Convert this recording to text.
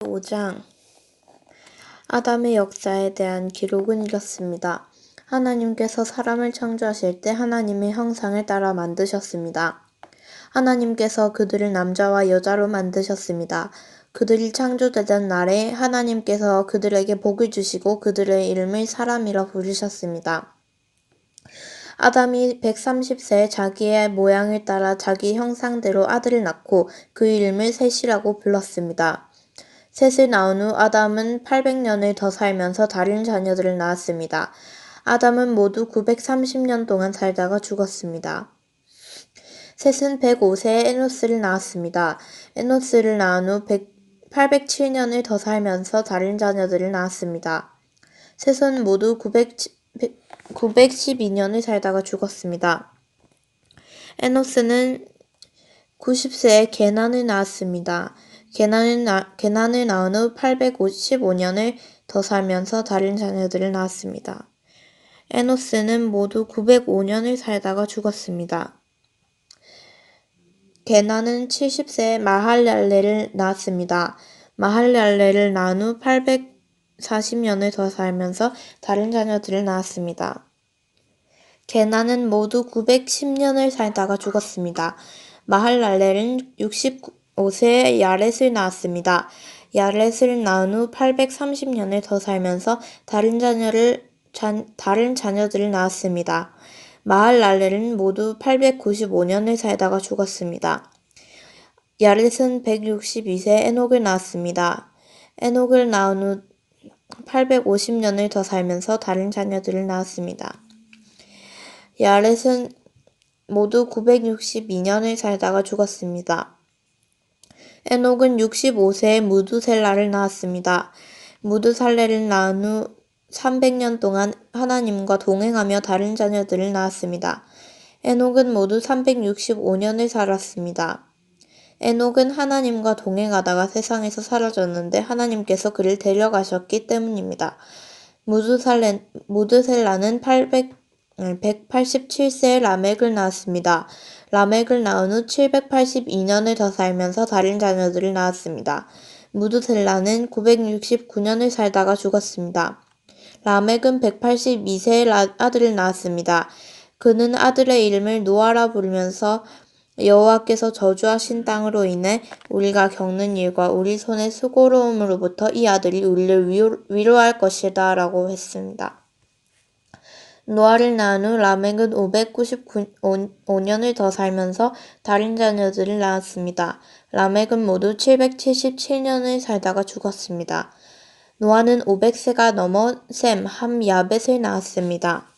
5장 아담의 역사에 대한 기록은 이렇습니다. 하나님께서 사람을 창조하실 때 하나님의 형상을 따라 만드셨습니다. 하나님께서 그들을 남자와 여자로 만드셨습니다. 그들이 창조되던 날에 하나님께서 그들에게 복을 주시고 그들의 이름을 사람이라 부르셨습니다. 아담이 130세에 자기의 모양을 따라 자기 형상대로 아들을 낳고 그 이름을 셋이라고 불렀습니다. 셋을 낳은 후 아담은 800년을 더 살면서 다른 자녀들을 낳았습니다. 아담은 모두 930년 동안 살다가 죽었습니다. 셋은 105세에 에노스를 낳았습니다. 에노스를 낳은 후 807년을 더 살면서 다른 자녀들을 낳았습니다. 셋은 모두 900, 912년을 살다가 죽었습니다. 에노스는 90세에 게난을 낳았습니다. 게난을, 나, 게난을 낳은 후 855년을 더 살면서 다른 자녀들을 낳았습니다. 에노스는 모두 905년을 살다가 죽었습니다. 게난은 70세에 마할랄레를 낳았습니다. 마할랄레를 낳은 후 840년을 더 살면서 다른 자녀들을 낳았습니다. 게난은 모두 910년을 살다가 죽었습니다. 마할랄레는 65세에 야렛을 낳았습니다. 야렛을 낳은 후 830년을 더 살면서 다른 자녀를 자, 다른 자녀들을 낳았습니다. 마할랄레는 모두 895년을 살다가 죽었습니다. 야렛은 162세 에녹을 낳았습니다. 에녹을 낳은 후 850년을 더 살면서 다른 자녀들을 낳았습니다. 야렛은 모두 962년을 살다가 죽었습니다. 에녹은 65세에 무두셀라를 낳았습니다. 무두살레를 낳은 후 300년 동안 하나님과 동행하며 다른 자녀들을 낳았습니다. 에녹은 모두 365년을 살았습니다. 에녹은 하나님과 동행하다가 세상에서 사라졌는데 하나님께서 그를 데려가셨기 때문입니다. 무드살레, 무드셀라는 800, 187세에 라멕을 낳았습니다. 라멕을 낳은 후 782년을 더 살면서 다른 자녀들을 낳았습니다. 무드셀라는 969년을 살다가 죽었습니다. 라멕은 182세의 아들을 낳았습니다. 그는 아들의 이름을 노아라 부르면서 여호와께서 저주하신 땅으로 인해 우리가 겪는 일과 우리 손의 수고로움으로부터 이 아들이 우리를 위로, 할 것이다 라고 했습니다. 노아를 낳은 후 라멕은 599년을 더 살면서 다른 자녀들을 낳았습니다. 라멕은 모두 777년을 살다가 죽었습니다. 노아는 500세가 넘어 셈, 함, 야벳을 낳았습니다.